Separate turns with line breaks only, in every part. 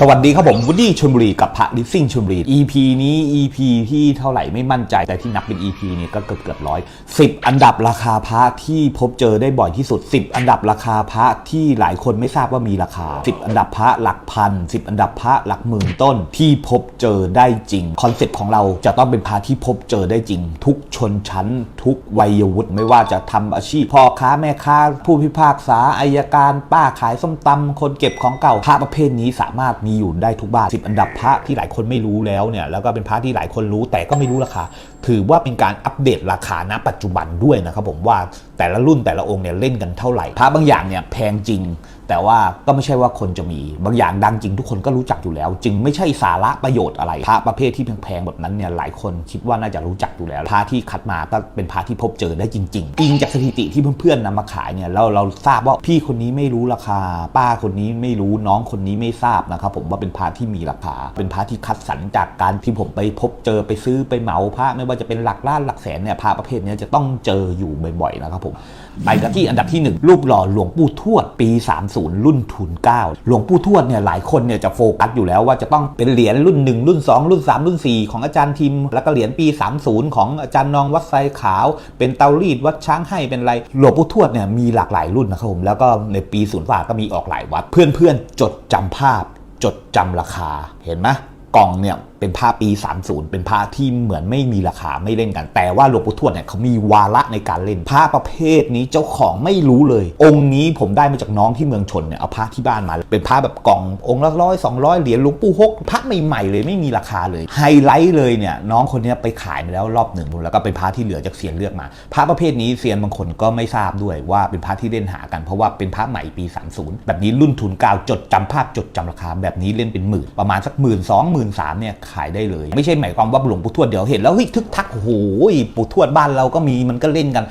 สวัสดีครับผมวูดดี้ชลบุรีกับพระลิฟซิ่งชลบุรี EP นี้ EP ที่เท่าไหร่ไม่มั่นใจแต่ที่นับเป็น EP นี้ก็เกือบเกือบร้อยสิบอันดับราคาพระที่พบเจอได้บ่อยที่สุด 10 อันดับราคาพระที่หลายคนไม่ทราบว่ามีราคา 10 อันดับพระหลักพัน 10 อันดับพระหลักหมื่นต้นที่พบเจอได้จริงคอนเซ็ปต์ของเราจะต้องเป็นพระที่พบเจอได้จริง ทุกชนชั้น ทุกวัยวุฒิไม่ว่าจะทำอาชีพพ่อค้าแม่ค้าผู้พิพากษาอายการ ป้าขายส้มตำคนเก็บของเก่าพระประเภทนี้สามารถมีอยู่ได้ทุกบ้านสิบอันดับพระที่หลายคนไม่รู้แล้วเนี่ยแล้วก็เป็นพระที่หลายคนรู้แต่ก็ไม่รู้ราคา ถือว่าเป็นการอัปเดตราคาณปัจจุบันด้วยนะครับผมว่าแต่ละรุ่นแต่ละองค์เนี่ยเล่นกันเท่าไหร่พระบางอย่างเนี่ยแพงจริง แต่ว่าก็ไม่ใช่ว่าคนจะมีบางอย่างดังจริงทุกคนก็รู้จักอยู่แล้ว จึงไม่ใช่สาระประโยชน์อะไรพระประเภทที่แพงๆแบบนั้นเนี่ยหลายคนคิดว่าน่าจะรู้จักอยู่แล้วพระที่คัดมาก็เป็นพระที่พบเจอได้จริงๆอิงจากสถิติที่เพื่อนๆนำมาขายเนี่ยเราเราทราบว่าพี่คนนี้ไม่รู้ราคา ป้าคนนี้ไม่รู้น้องคนนี้ไม่ทราบนะครับผมว่าเป็นพระที่มีราคา เป็นพระที่คัดสรรจากการที่ผมไปพบเจอไปซื้อไปเหมาพระไม่ว่าจะเป็นหลักล้านหลักแสนเนี่ยพระประเภทนี้จะต้องเจออยู่บ่อยๆนะครับผมไปกันที่อันดับที่หนึ่งรูปหล่อหลวงปู่ทวดปี 30 รุ่นทุน9หลวงปู่ทวดเนี่ยหลายคนเนี่ยจะโฟกัสอยู่แล้วว่าจะต้องเป็นเหรียญรุ่น 1 รุ่น 2 รุ่น 3 รุ่น 4 ของอาจารย์ทิม แล้วก็เหรียญปี 30 ของอาจารย์นองวัดไซขาว เป็นเตารีดวัดช้างให้เป็นไรหลวงปู่ทวดเนี่ยมีหลากหลายรุ่นนะครับผมแล้วก็ในปีศูนย์ฝาก็มีออกหลายวัด เพื่อนๆจดจำภาพ จดจำราคาเห็นไหมกล่องเนี่ย เป็นผ้าปี 30 เป็นผ้าที่เหมือนไม่มีราคาไม่เล่นกัน แต่ว่าหลวงปู่ทวดเนี่ยเขามีวาระในการเล่นผ้าประเภทนี้เจ้าของไม่รู้เลย องค์นี้ผมได้มาจากน้องที่เมืองชนเนี่ยเอาผ้าที่บ้านมา เป็นผ้าแบบกล่ององค์ละร้อยสองร้อยเหรียญหลวงปู่ฮกผ้าใหม่ๆเลยไม่มีราคาเลยไฮไลท์เลยเนี่ยน้องคนนี้ไปขายมาแล้วรอบหนึ่งแล้วก็เป็นผ้าที่เหลือจากเซียนเลือกมาผ้าประเภทนี้เซียนบางคนก็ไม่ทราบด้วยว่าเป็นผ้าที่เล่นหากันเพราะว่าเป็นผ้าใหม่ปี 30 แบบนี้รุ่นทุนก้าจดจำภาพจดจำราคา แบบนี้เล่นเป็นหมื่นประมาณสักหมื่นสองหมื่นสามเนี่ยขายได้เลย ไม่ใช่หมายความว่าหลวงปู่ทวดเดี๋ยวเห็นแล้วเฮ้ยทึกทักโอ้โหปู่ทวดบ้านเราก็มีมันก็เล่นกัน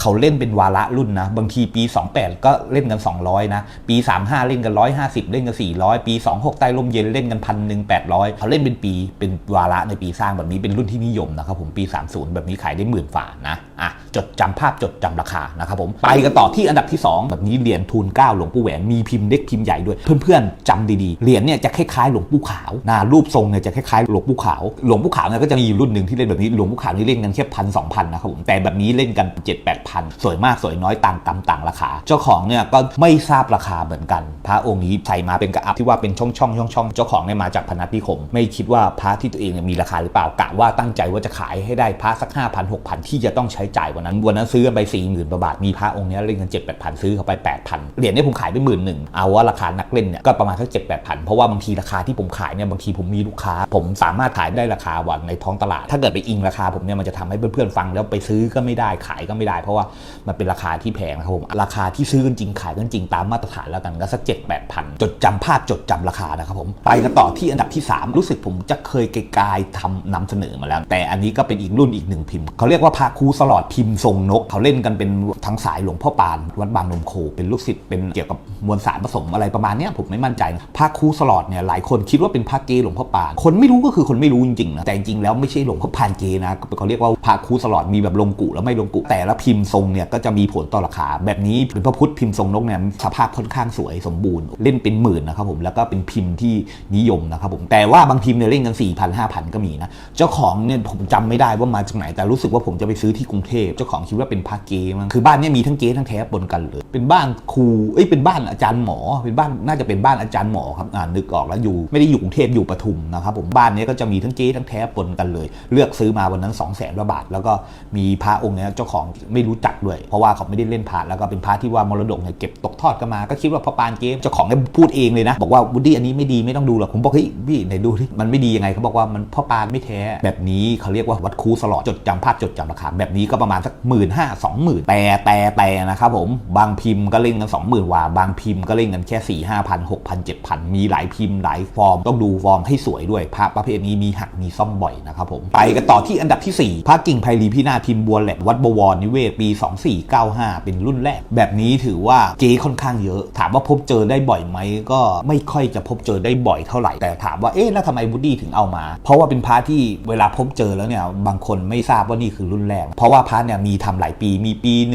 เขาเล่นเป็นวาระรุ่นนะ บางทีปี 28 ก็เล่นกัน 200 นะ ปี 35 เล่นกัน 150 เล่นกัน 400 ปี 26 ใต้ลมเย็นเล่นกันพันหนึ่ง800เขาเล่นเป็นปีเป็นวาระในปีสร้างแบบนี้เป็นรุ่นที่นิยมนะครับผมปี 30 แบบนี้ขายได้หมื่นฝานะอะจดจำภาพจดจำราคานะครับผมไปกันต่อที่อันดับที่ 2 แบบนี้เหรียญทูล9หลวงปู่แหวนมีพิมพ์เล็กพิมพ์ใหญ่ด้วย เพื่อนๆจำดีๆเหรียญเนี่ยจะคล้ายๆหลวงปู่ขาวนะรูปทรงเนี่ยจะคล้ายๆหลวงปู่ขาวหลวงปู่ขาวเนี่ยก็จะมีรุ่นหนึ่งที่เล่นแบบนี้หลวงปู่ขาวนี่เล่นกันแค่พันสองพันนะครับผมแต่แบบนี้เล่นกัน7 8พันสวยมากสวยน้อยต่างกรรมต่างราคา เจ้าของเนี่ยก็ไม่ทราบราคาเหมือนกัน พระองค์นี้ใส่มาเป็นกระอับที่ว่าเป็นช่องช่องช่องช่องเจ้าของเนี่ยมาจากพนัสนิคม ไม่คิดว่าพระที่ตัวเองมีราคาหรือเปล่ากะว่าตั้งใจว่าจะขายให้ได้พระสัก 5 0 0 0 6 0 0ที่จะต้องใช้จ่ายวันนั้นวันนั้นซื้อกันไป4 0 0 0 0บาทมีพระองค์นี้ยเล่นกัน7 8 0 0ซื้อเข้าไป8,000เหรียญเนี่ยผมขายไปหมื่นหนึ่งเอาว่าราคานักเล่นเนี่ยก็ประมาณสัก7 8 0 0เพราะว่าบางทีราคาที่ผมขายเนี่ยบางทีผมมีลูกค้า ผมสามารถขายได้ราคาวันในท้องตลาด ถ้าเกิดไปอิงราคาผมเนี่ยมันจะทำให้เพื่อนๆฟังแล้วไปซื้อก็ไม่ได้ขายก็ไม่ได้เพราะเพราะว่ามันเป็นราคาที่แพงนะครับผมราคาที่ซื้อกันจริงขายกันจริงตามมาตรฐานแล้วกันก็สักเจ็ดแปดพันจดจำภาพจดจำราคานะครับผมไปกันต่อที่อันดับที่ 3 รู้สึกผมจะเคยไกลๆทำนำเสนอมาแล้ว แต่อันนี้ก็เป็นอีกรุ่นอีกหนึ่งพิมพ์เขาเรียกว่าพระครูสลอดพิมพ์ทรงนก เขาเล่นกันเป็นทั้งสายหลวงพ่อปาน วัดบางนมโค เป็นลูกศิษย์เป็นเกี่ยวกับมวลสารผสมอะไรประมาณนี้ผมไม่มั่นใจพระครูสลอดเนี่ยหลายคนคิดว่าเป็นพระเกหลวงพ่อปาน คนไม่รู้ก็คือคนไม่รู้จริงๆนะแต่จริงๆแล้วไม่ใช่หลวงพ่อปานเกนะเขาเรียกว่าพระครูสลอดมีแบบลงกุแล้วไม่ลงกุแต่ละพิมพ์ทรงเนี่ยก็จะมีผลต่อราคา แบบนี้เป็นพระพุทธพิมพ์ทรงนกเนี่ยสภาพค่อนข้างสวยสมบูรณ์เล่นเป็นหมื่นนะครับผมแล้วก็เป็นพิมพ์ที่นิยมนะครับผมแต่ว่าบางพิมพ์เนี่ยเล่นกัน4 0 0 0 5,000ก็มีนะเจ้าของเนี่ยผมจำไม่ได้ว่ามาจากไหนแต่รู้สึกว่าผมจะไปซื้อที่กรุงเทพเจ้าของคิดว่าเป็นพระเกมั้งคือบ้านเนี่ยมีทั้งเกทั้งแท้ปนกันเลย เป็นบ้านครูเอ้ยเป็นบ้านอาจารย์หมอ เป็นบ้านน่าจะเป็นบ้านอาจารย์หมอครับอ่านึกออกแล้วอยู่ไม่ได้อยู่กรุงเทพอยู่ปทุมนะครับผมบ้านเนี้ก็จะมีทั้งเกทั้งแท้ปนกันเลย เลือกซื้อมาวันนั้น2 0 0แสนกว่าบาท แล้วก็มีพระองค์เนี้ยเจ้าของไม่รู้จักด้วย เพราะว่าเขาไม่ได้เล่นพระแล้วก็เป็นพระที่ว่ามรดกเนี่ยเก็บตกทอดกันมา ก็คิดว่าพ่อปานเกมเจ้าของเนี่ยพูดเองเลยนะ บอกว่าวูดดี้อันนี้ไม่ดีไม่ต้องดูหรอกผมบอกเฮ้ยพี่ไหนดูที่มันไม่ดียังไงเขาบอกว่ามันพ่อปานไม่แท้แบบนี้เขาเรียกว่าวัดคูสลอดจดจำภาพจดจำราคาแบบนี้ก็ประมาณสักหมื่นห้าสองหมื่นแต่แต่แต่นะครับผมบางพิมพ์ก็เล่นกันสองหมื่นว่าบางพิมพ์ก็เล่นกันแค่สี่ห้าพันหกพันเจ็ดพันมีหลายพิมพ์หลายฟอร์มต้องดูฟอร์มให้สวยด้วยพระประเภทนี้มีหักมีซ่อมบ่อยนะครับผมไปกันต่อที่อันดับที่ 4พระกิ่งไพรีพินาพิมพ์บัวแหลมวัดบวรนิเวศปี 2495 เป็นรุ่นแรก แบบนี้ถือว่าเก๊ค่อนข้างเยอะ ถามว่าพบเจอได้บ่อยไหมก็ไม่ค่อยจะพบเจอได้บ่อยเท่าไหร่ แต่ถามว่าเอ๊ะแล้วทำไมบูดดี้ถึงเอามา เพราะว่าเป็นพาร์ทที่เวลาพบเจอแล้วเนี่ยบางคนไม่ทราบว่านี่คือรุ่นแรก เพราะว่าพาร์ทเนี่ยมีทำหลายปีมีปี 10 20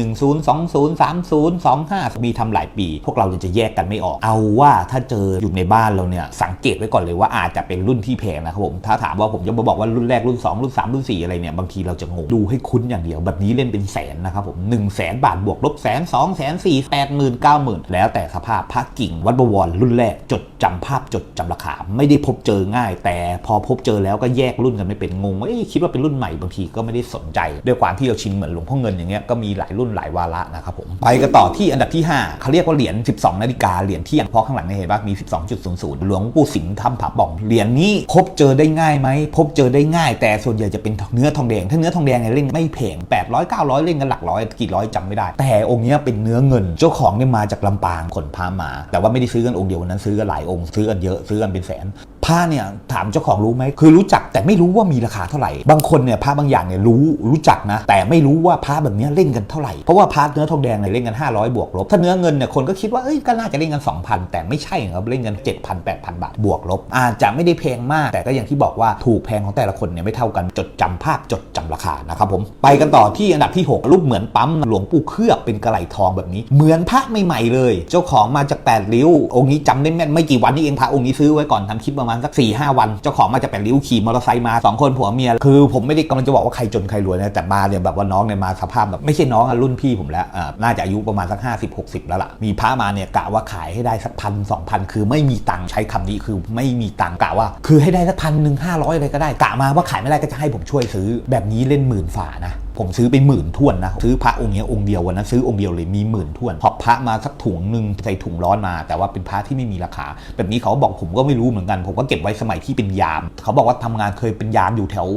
30 25 มีทำหลายปี พวกเราจะแยกกันไม่ออก เอาว่าถ้าเจออยู่ในบ้านเราเนี่ยสังเกตไว้ก่อนเลยว่าอาจจะเป็นรุ่นที่แพงนะครับผมถ้าถามว่าผมจะมาบอกว่ารุ่นแรกรุ่น 2 รุ่น 3 รุ่น 4 อะไรเนี่ยบางทีเราจะงงดูให้คุ้นอย่างเดียวแบบนี้เล่นเป็นแสนนะครับผม1 0 0 0 0แสนบาทบวกลบแสนสองแสนสี่แปดหมื่นเก้าหมื่นแล้วแต่สภาพพระกิ่งวัดบวรรุ่นแรกจดจำภาพจดจำราคา ไม่ได้พบเจอง่าย แต่พอพบเจอแล้วก็แยกรุ่นกันไม่เป็นงงว่าเอ๊ะคิดว่าเป็นรุ่นใหม่บางทีก็ไม่ได้สนใจ ด้วยความที่เราชินเหมือนหลวงพ่อเงินอย่างเงี้ยก็มีหลายรุ่นหลายวาระนะครับผมไปกันต่อที่อันดับที่ 5เขาเรียกว่าเหรียญ12 นาฬิกาเหรียญเที่ยงเพราะข้างหลังเนี่ยเห็นว่ามี 12.00 หลวงปู่สิงห์ทำผาบ่องเหรียญนี้พบเจอได้ง่ายไหมพบเจอได้ง่าย แต่ส่วนใหญ่จะเป็นเนื้อทองแดงถ้าเนื้อทองแดงเนี่ยเล่นไม่แพง800 900 เล่นกันหลักร้อยกี่ร้อยจำไม่ได้ แต่องค์นี้เป็นเนื้อเงิน เจ้าของเนี่ยมาจากลำปางขนพามา แต่ว่าไม่ได้ซื้อกันองค์เดียววันนั้นซื้อกันหลายองค์ซื้อกันเยอะซื้อกันเป็นแสน ผ้าเนี่ยถามเจ้าของรู้ไหมคือรู้จักแต่ไม่รู้ว่ามีราคาเท่าไหร่ บางคนเนี่ยผ้าบางอย่างเนี่ยรู้รู้จักนะ แต่ไม่รู้ว่าผ้าแบบนี้เล่นกันเท่าไหร่ เพราะว่าผ้าเนื้อทองแดงเนี่ยเล่นกัน 500 บวกลบ ถ้าเนื้อเงินเนี่ยคนก็คิดว่าเอ้ยก็น่าจะเล่นกัน 2,000 แต่ไม่ใช่ครับเล่นกัน 7,000 8,000 บาทบวกลบ อาจจะไม่ได้แพงมาก แต่ก็อย่างที่บอกว่าถูกแพงของแต่ละคนเนี่ยไม่เท่ากันจดจำภาพจดจำราคานะครับผมไปกันต่อที่อันดับที่ 6 รูปเหมือนปั๊มหลวงปู่เคลือบเป็นกระไหลทองแบบนี้ เหมือนพระใหม่ๆเลย เจ้าของมาจากแปดริ้วองค์นี้จำได้แม่นไม่กี่วันนี้เองพระองค์นี้ซื้อไว้ก่อนทำคลิปประมาณสัก4ี่ห้าวัน เจ้าของมาจากแปดริ้วขี่มอเตอร์ไซค์มาสองคนผัวเมีย คือผมไม่ได้กำลังจะบอกว่าใครจนใครรวยนะแต่มาเนี่ยแบบว่าน้องเนี่ยมาสภาพแบบไม่ใช่น้องอะรุ่นพี่ผมแล้วอ่าน่าจะอายุประมาณสัก 50 60 แล้วล่ะ มีพระมาเนี่ยกะว่าขายให้ได้สักพันสองพันคือไม่มีตังค์ใช้คำนี้คือไม่มีตังค์กะว่า คือให้ได้สักพันหนึ่งห้าร้อยอะไรก็ได้กะมาว่าขายไม่ได้ก็จะให้ผมช่วยซื้อแบบนี้เล่นหมื่นฝ่านะ ผมซื้อไปหมื่นท่วนนะซื้อพระองค์เนี้ยองค์เดียววันนั้นซื้อองค์เดียวเลยมีหมื่นท่วนหอบพระมาสักถุงหนึ่งใส่ถุงร้อนมา แต่ว่าเป็นพระที่ไม่มีราคา แบบนี้เขาบอกผมก็ไม่รู้เหมือนกัน ผมก็เก็บไว้สมัยที่เป็นยาม เขาบอกว่าทำงานเคยเป็นยามอยู่แถว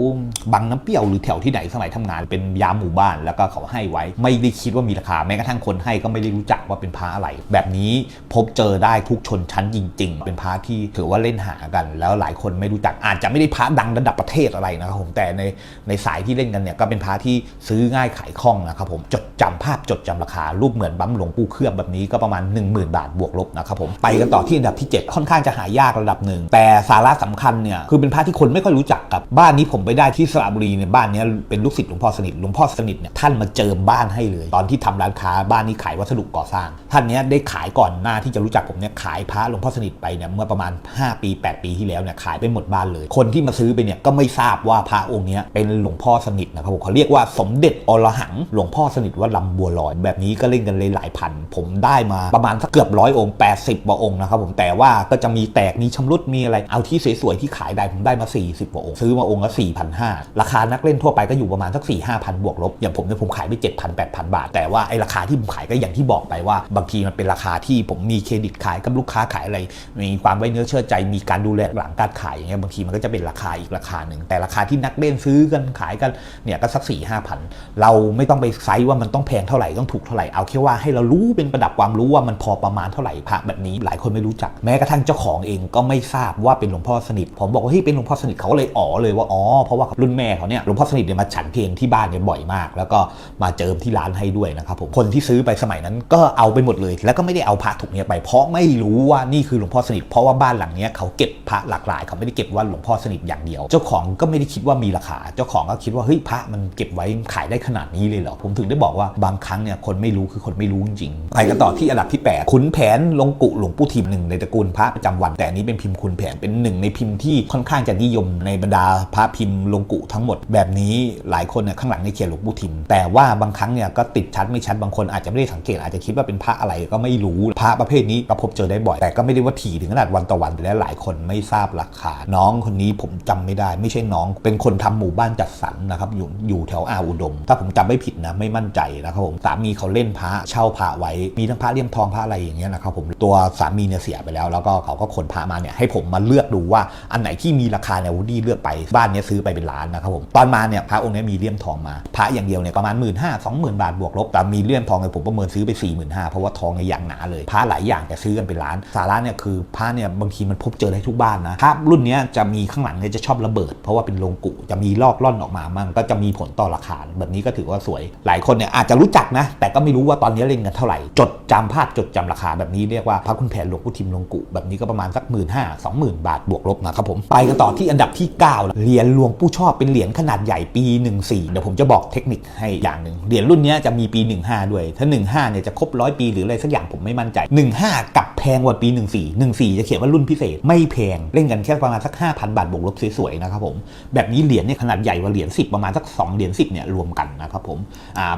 บางน้ำเปรี้ยวหรือแถวที่ไหนสมัยทำงานเป็นยามหมู่บ้านแล้วก็เขาให้ไว้ ไม่ได้คิดว่ามีราคาแม้กระทั่งคนให้ก็ไม่ได้รู้จักว่าเป็นพระอะไร แบบนี้พบเจอได้ทุกชนชั้นจริง ๆ เป็นพระที่ถือว่าเล่นหากัน แล้วหลายคนไม่รู้จักอาจจะไม่ได้พระดังระดับประเทศอะไรนะครับผมแต่ในในสายที่เล่นกันเนี่ยก็เป็นพระที่ซื้อง่ายขายคล่องนะครับผมจดจำภาพจดจำราคา รูปเหมือนบั๊มหลวงปู่เคลือบแบบนี้ก็ประมาณ 10,000 บาทบวกลบนะครับผมไปกันต่อที่อันดับที่ 7 ค่อนข้างจะหายากระดับหนึ่ง แต่สาระสำคัญเนี่ยคือเป็นพระที่คนไม่ค่อยรู้จักกับบ้านนี้ผมไปได้ที่สระบุรีเนี่ยบ้านนี้เป็นลูกศิษย์หลวงพ่อสนิทหลวงพ่อสนิทเนี่ยท่านมาเจิมบ้านให้เลย ตอนที่ทำร้านค้าบ้านนี้ขายวัสดุก่อสร้าง ท่านเนี้ยได้ขายก่อนหน้าที่จะรู้จักผมเนี่ยขายพระหลวงพ่อสนิทไปเนี่ยเมื่อประมาณ 5 ปี 8 ปีที่แล้วเนี่ยขายไปหมดบ้านเลย คนที่มาซื้อไปเนี่ยก็ไม่ทราบว่าพระองค์เนี้ยเป็นหลวงพ่อสนิทนะครับผมเขาเรียกว่าสมเด็จอรหัง หลวงพ่อสนิทว่าลำบัวลอย แบบนี้ก็เล่นกันเลยหลายพัน ผมได้มาประมาณสักเกือบร้อยองค์ 80กว่าองค์นะครับผมแต่ว่าก็จะมีแตกมีชำรุดมีอะไร เอาที่สวยๆที่ขายได้ผมได้มา 40กว่าองค์ ซื้อมาองค์ละ4,500 ราคานักเล่นทั่วไปก็อยู่ประมาณสัก4 5 0 0 0 บวกลบ อย่างผมเนี่ยผมขายไป 7,000 8,000 บาท แต่ว่าไอ้ราคาที่ผมขายก็อย่างที่บอกไปว่า บางทีมันเป็นราคาที่ผมมีเครดิตขายกับลูกค้าขายอะไร มีความไว้เนื้อเชื่อใจ มีการดูแลหลังการขายอย่างเงี้ยบางทีมันก็จะเป็นราคาอีกราคาหนึ่งแต่ราคาที่นักเล่นซื้อกันขายกันเนี่ยก็สัก4 5 0 0 0เราไม่ต้องไปไซส์ว่ามันต้องแพงเท่าไหร่ต้องถูกเท่าไหร่เอาแค่ว่าให้เรารู้เป็นประดับความรู้ว่ามันพอประมาณเท่าไหร่พระแบบนี้หลายคนไม่รู้จักแม้กระทั่งเจ้าของเองก็ไม่ทราบว่าเป็นหลวงพ่อสนิทผมบอกว่าเฮ้ยเป็นหลวงพ่อสนิทเขาก็เลยอ๋อเลยว่าอ๋อเพราะว่ารุ่นแม่เขาเนี่ยหลวงพ่อสนิทเนี่ยมาฉันเพลงที่บ้านเนี่ยบ่อยมาก แล้วก็มาเจิมที่ร้านให้ด้วยนะครับผมคนที่ซื้อไปสมัยนั้นก็เอาไปหมดเลย แล้วก็ไม่ได้เอาพระถุงเนี้ยไป เพราะไม่รู้ว่านี่คือหลวงพ่อสนิทเพราะว่าบ้านหลังเนี้ยเขาเก็บพระหลากหลายเขาไม่ได้เก็บว่าหลวงพ่อสนิทอย่างเดียว เจ้าของก็ไม่ได้คิดว่ามีราคา เจ้าของก็คิดว่าเฮ้ยพระมันเก็บไว้ขายได้ขนาดนี้เลยเหรอ ผมถึงได้บอกว่าบางครั้งเนี่ยคนไม่รู้คือคนไม่รู้จริงๆไปกันต่อที่อันดับที่ 8 ขุนแผนลงกุหลวงปู่ทิมหนึ่งในตระกูลพระประจำวันแต่นี้เป็นพิมพ์ขุนแผนเป็นหนึ่งในพิมพ์ที่ค่อนข้างจะนิยมในบรรดาพระพิมพ์ลงกุทั้งหมด แบบนี้หลายคนเนี่ยข้างหลังในเขียนหลวงปู่ทิม แต่ว่าบางครั้งเนี่ยก็ติดชัดไม่ชัดบางคนอาจจะไม่ได้สังเกตอาจจะคิดว่าเป็นพระอะไรก็ไม่รู้พระประเภทนี้ก็พบเจอได้บ่อย แต่ก็ไม่ได้ว่าถี่ถึงขนาดวันต่อวันและหลายคนไม่ทราบราคาน้องคนนี้ผมจำไม่ได้ ไม่ใช่น้อง เป็นคนทำหมู่บ้านจัดสรรนะครับอยู่อยู่แถวอาอุดม ถ้าผมจำไม่ผิดนะไม่มั่นใจนะครับผมสามีเขาเล่นพระเช่าพระไว้มีทั้งพระเลี่ยมทองพระอะไรอย่างเงี้ยนะครับผมตัวสามีเนี่ยเสียไปแล้ว แล้วก็เขาก็ขนพระมาเนี่ยให้ผมมาเลือกดูว่าอันไหนที่มีราคาเนี่ยวูดดี้เลือกไปบ้านเนี้ยซื้อไปเป็นล้านนะครับผมตอนมาเนี่ยพระองค์เนี้ยมีเลี่ยมทองมาพระอย่างเดียวเนี่ยประมาณหมื่นห้าสองหมื่นบาทบวกลบแต่มีเลี่ยมทองเนี่ยผมประเมินซื้อไป4ี่หมื่นห้าเพราะว่าทองในยอย่างหนาเลยพระหลายอย่างแต่ซื้อกันเป็นล้าน สาระเนี่ยคือพระเนี่ยบางทีมันพบเจอได้ทุกบ้านนะพระรุ่นเนี้ยจะมีข้างหลังเนี่ยจะชอบระเบิด เพราะว่าเป็นโลงกุจะมีลอกล่อนออกมามั่งก็จะมีผลต่อราคาาน แบบนี้ก็ถือว่าสวย หลายคนเนี่ยอาจจะรู้จักนะ แต่ก็ไม่รู้ว่าตอนนี้เล่นกันเท่าไหร่ จดจำภาพจดจำราคาแบบนี้เรียกว่าพระคุณแผนหลวงปู่ทิมลงกุ แบบนี้ก็ประมาณสักหมื่นห้าสองหมื่นบาทบวกลบนะครับผม ไปกันต่อที่อันดับที่9เหรียญหลวงปู่ชอบเป็นเหรียญขนาดใหญ่ปี 14 เดี๋ยวผมจะบอกเทคนิคให้อย่างหนึ่งเหรียญรุ่นนี้จะมีปี 15 ด้วย ถ้า 15เนี่ยจะครบร้อยปีหรืออะไรสักอย่างผมไม่มั่นใจ 15 กับแพงกว่าปี 14 14 จะเขียนว่ารุ่นพิเศษไม่แพงเล่นกันแค่ประมาณสัก5,000 บาทบวกลบสวยๆนะครับผมแบบนี้เหรียญเนี่ยขนาดใหญ่กว่าเหรียญ10 ประมาณสัก2เหรียญ10เนี่ยรวมกันนะครับผม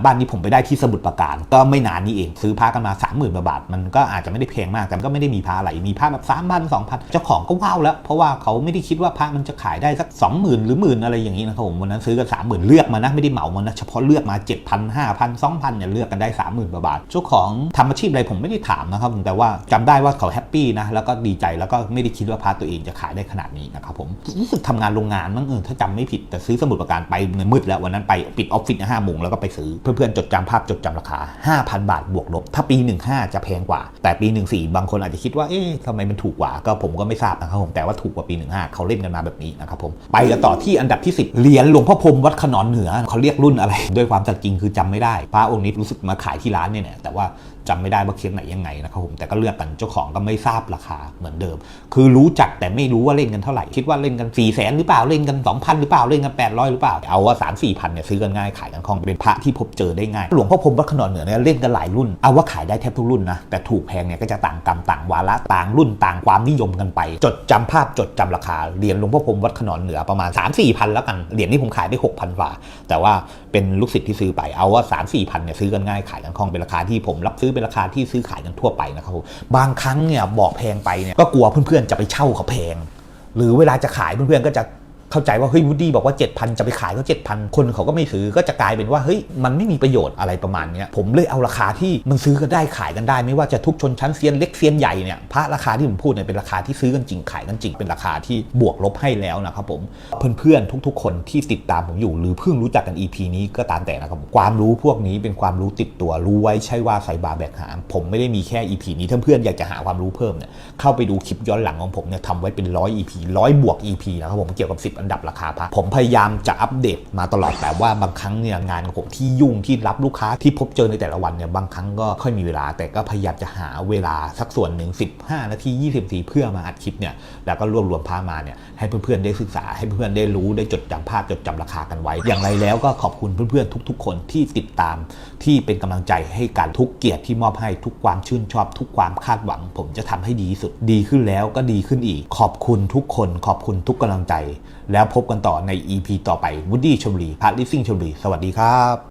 บ้านนี้ผมไปได้ที่สมุทรปราการ ก็ไม่นานนี้เองซื้อพากันมา3 0,000บาท มันก็อาจจะไม่ได้แพงมากแต่ก็ไม่ได้มีพาอะไรมีพาแบบ3 0 0 0 2,000เจ้าของก็ว้าวแล้ว เพราะว่าเขาไม่ได้คิดว่าพระมันจะขายได้สัก 20,000 หรือหมื่นอะไรอย่างนี้นะครับผมวันนั้นซื้อกัน30,000เลือกมานะไม่ได้เหมามานะเฉพาะเลือกมา 7,000 5 0 0 2,000เนี่ยเลือกกันได้ 30,000บาทเจ้าของทำอาชีพอะไรผมไม่ได้ถามนะครับแต่ว่าจำได้ว่าเขาแฮปปี้นะแล้วก็ดีใจแล้วก็ไม่ได้คิดว่าพระตัวเองจะขายได้ขนาดนี้นะครับผมรู้สึกทำงานโรงงานมั้งเออถ้าจำไม่ผิดแต่ซื้อสมุดประการไปในมืดแล้ววันนั้นไปปิดออฟฟิศห้าโมงแล้วก็ไปซื้อ เพื่อนๆจดจำภาพจดจำราคา 5,000 บาทบวกลบ ถ้าปี 15 จะแพงกว่า แต่ปี 14 บางคนอาจจะคิดว่าเอ๊ะทำไมมันถูกกว่าก็ผมก็ไม่ทราบนะครับผมแต่ว่าถูกกว่าปี 15 เขาเล่นกันมาแบบนี้นะครับผมไปกันต่อที่อันดับที่ 10เหรียญหลวงพ่อพรมวัดขนอนเหนือเขาเรียกรุ่นอะไร ด้วยความสัตย์จริงคือจำไม่ได้พระองค์นี้รู้สึกมาขายที่ร้านเนี่ยแต่ว่า จำไม่ได้ว่าเคสไหนยังไงนะครับผมแต่ก็เลือกกันเจ้าของก็ไม่ทราบราคาเหมือนเดิม คือรู้จักแต่ไม่รู้ว่าเล่นกันเท่าไหร่คิดว่าเล่นกัน4ี่แสนหรือเปล่าเล่นกัน 2,000 หรือเปล่าเล่นกัน 800 หรือเปล่า เอาว่า3 4 0 0พันเนี่ยซื้อกันง่ายขายกันคล่องเป็นพระที่พบเจอได้ง่ายหลวงพ่อพรมวัดขนอนเหนือเนี่ยเล่นกันหลายรุ่นเอาว่าขายได้แทบทุกรุ่นนะแต่ถูกแพงเนี่ยก็จะต่างกรรมต่างวาระต่างรุ่นต่างความนิยมกันไป จดจำภาพจดจำราคาเหรียญหลวงพ่อพรมวัดขนอนเหนือประมาณ 3 4พันแล้วกันเหรียญนี้ผมขายได้6,000กว่าแต่ว่าเป็นลูกศิษย์ที่ซื้อไปเอาว่า3 4พันเนี่ยซื้อกันง่ายขายกันคล่องเป็นราคาที่ผมรับซื้อเป็นราคาที่ซื้อขายกันทั่วไปนะครับผมบางครั้งเนี่ยบอกแพงไปเนี่ยก็กลัวเพื่อนๆจะไปเช่าเขาแพง หรือเวลาจะขายเพื่อนๆก็จะ เข้าใจว่าเฮ้ยวูดดี้บอกว่า 7,000 จะไปขายก็7,000 คนเขาก็ไม่ซื้อก็จะกลายเป็นว่าเฮ้ยมันไม่มีประโยชน์อะไรประมาณนี้ผมเลยเอาราคาที่มันซื้อกันได้ขายกันได้ ไม่ว่าจะทุกชนชั้นเซียนเล็กเซียนใหญ่เนี่ยพระราคาที่ผมพูดเนี่ยเป็นราคาที่ซื้อกันจริงขายกันจริงเป็นราคาที่บวกลบให้แล้วนะครับผมเพื่อนๆทุก ๆ คนที่ติดตามผมอยู่หรือเพิ่งรู้จักกัน EP นี้ก็ตามแต่นะครับผมความรู้พวกนี้เป็นความรู้ติดตัวรู้ไว้ใช่ว่าใส่บาแบกหามผมไม่ได้มีแค่ EP นี้ถ้าเพื่อนอยากจะหาความรู้เพิ่มเนี่ยเข้าไปดูคลิปย้อนหลังของผมเนี่ยทำไว้เป็นร้อย EP ร้อยบวก EP นะครับผมเกี่ยวกับ 10อันดับราคาพระผมพยายามจะอัปเดตมาตลอดแต่ว่าบางครั้งเนี่ยงานของผมที่ยุ่งที่รับลูกค้าที่พบเจอในแต่ละวันเนี่ยบางครั้งก็ค่อยมีเวลา แต่ก็พยายามจะหาเวลาสักส่วนหนึ่ง 15 นาที 20นาทีเพื่อมาอัดคลิปเนี่ยแล้วก็รวบรวมพามาเนี่ยให้เพื่อนๆได้ศึกษาให้เพื่อนๆได้รู้ได้จดจำภาพจดจำราคากันไว้ อย่างไรแล้วก็ขอบคุณเพื่อนๆทุก ๆ คนที่ติดตาม ที่เป็นกำลังใจให้การทุกเกียรติที่มอบให้ทุกความชื่นชอบ ทุกความคาดหวัง ผมจะทำให้ดีสุดดีขึ้นแล้วก็ดีขึ้นอีก ขอบคุณทุกคน ขอบคุณทุกกำลังใจแล้วพบกันต่อใน EP ต่อไปวูดดี้ชมรีพาร์ทลิซิ่งชมรีสวัสดีครับ